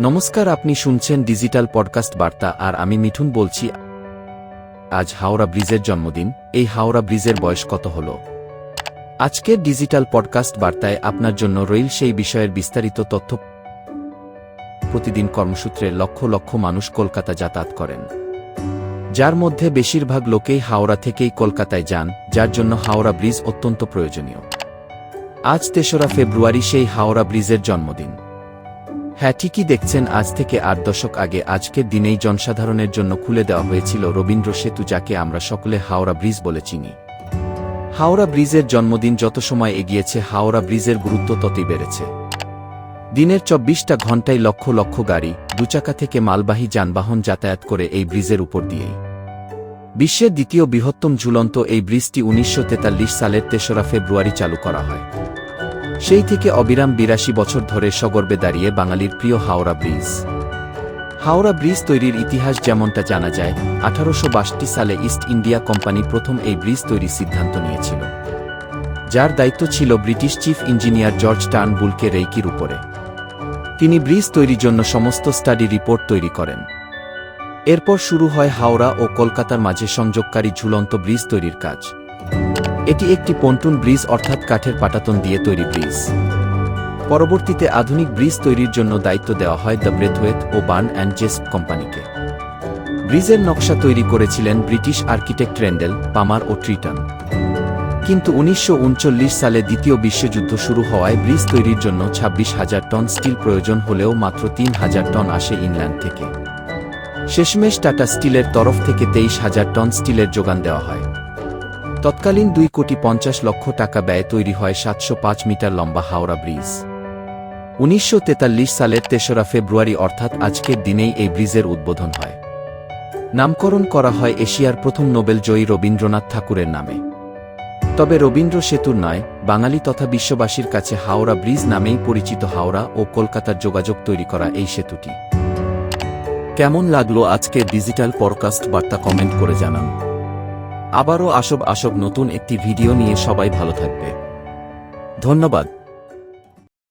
নমস্কার, আপনি শুনছেন ডিজিটাল পডকাস্ট বার্তা আর আমি মিঠুন বলছি আজ হাওড়া ব্রিজের জন্মদিন। এই হাওড়া ব্রিজের বয়স কত হল? আজকের ডিজিটাল পডকাস্ট বার্তায় আপনার জন্য রইল সেই বিষয়ের বিস্তারিত তথ্য। প্রতিদিন কর্মসূত্রে লক্ষ লক্ষ মানুষ কলকাতা যাতায়াত করেন। যার মধ্যে বেশিরভাগ লোকেই হাওড়া থেকেই কলকাতায় যান, যার জন্য হাওড়া ব্রিজ অত্যন্ত প্রয়োজনীয়। আজ তেসরা ফেব্রুয়ারি, সেই হাওড়া ব্রিজের জন্মদিন। হ্যাঁ ঠিকই দেখছেন, আজ থেকে আট দশক আগে আজকের দিনেই জনসাধারণের জন্য খুলে দেওয়া হয়েছিল রবীন্দ্র সেতু, যাকে আমরা সকলে হাওড়া ব্রিজ বলে চিনি। হাওড়া ব্রিজের জন্মদিন যত সময় এগিয়েছে, হাওড়া ব্রিজের গুরুত্ব ততই বেড়েছে। দিনের চব্বিশটা ঘণ্টায় লক্ষ লক্ষ গাড়ি, দুচাকা থেকে মালবাহী যানবাহন যাতায়াত করে এই ব্রিজের উপর দিয়েই। বিশ্বের দ্বিতীয় বৃহত্তম ঝুলন্ত এই ব্রিজটি উনিশশো তেতাল্লিশ সালের তেসরা ফেব্রুয়ারি চালু করা হয়। সেই থেকে অবিরাম বিরাশি বছর ধরে সগর্বে দাঁড়িয়ে বাঙালির প্রিয় হাওড়া ব্রিজ। হাওড়া ব্রিজ তৈরির ইতিহাস যেমনটা জানা যায়, আঠারোশো সালে ইস্ট ইন্ডিয়া কোম্পানি প্রথম এই ব্রিজ তৈরির সিদ্ধান্ত নিয়েছিল। যার দায়িত্ব ছিল ব্রিটিশ চিফ ইঞ্জিনিয়ার জর্জ টার্ন বুলকে রেইকির উপরে। তিনি ব্রিজ তৈরির জন্য সমস্ত স্টাডি রিপোর্ট তৈরি করেন। এরপর শুরু হয় হাওড়া ও কলকাতার মাঝে সংযোগকারী ঝুলন্ত ব্রিজ তৈরির কাজ। এটি একটি পন্টুন ব্রিজ অর্থাৎ কাঠের পাটাতন দিয়ে তৈরি ব্রিজ। পরবর্তীতে আধুনিক ব্রিজ তৈরির জন্য দায়িত্ব দেওয়া হয় দ্য ব্রেথওয়েথ ও বার্ন অ্যান্ড জেস্প কোম্পানিকে। ব্রিজের নকশা তৈরি করেছিলেন ব্রিটিশ আর্কিটেক্ট রেন্ডেল, পামার ও ট্রিটন। কিন্তু উনিশশো উনচল্লিশ সালে দ্বিতীয় বিশ্বযুদ্ধ শুরু হওয়ায় ব্রিজ তৈরির জন্য ছাব্বিশ হাজার টন স্টিল প্রয়োজন হলেও মাত্র তিন হাজার টন আসে ইংল্যান্ড থেকে। শেষমেশ টাটা স্টিলের তরফ থেকে তেইশ হাজার টন স্টিলের যোগান দেওয়া হয়। তৎকালীন দুই কোটি পঞ্চাশ লক্ষ টাকা ব্যয় তৈরি হয় সাতশো পাঁচ মিটার লম্বা হাওড়া ব্রিজ। উনিশশো তেতাল্লিশ সালের তেসরা ফেব্রুয়ারি অর্থাৎ আজকের দিনেই এই ব্রিজের উদ্বোধন হয়। নামকরণ করা হয় এশিয়ার প্রথম নোবেল জয়ী রবীন্দ্রনাথ ঠাকুরের নামে। তবে রবীন্দ্র সেতুর নয়, বাঙালি তথা বিশ্ববাসীর কাছে হাওড়া ব্রিজ নামেই পরিচিত হাওড়া ও কলকাতার যোগাযোগ তৈরি করা এই সেতুটি। কেমন লাগল আজকে ডিজিটাল পডকাস্ট বার্তা কমেন্ট করে জানান। আবারও আসব আসব নতুন একটি ভিডিও নিয়ে সবাই ভালো থাকবে। ধন্যবাদ।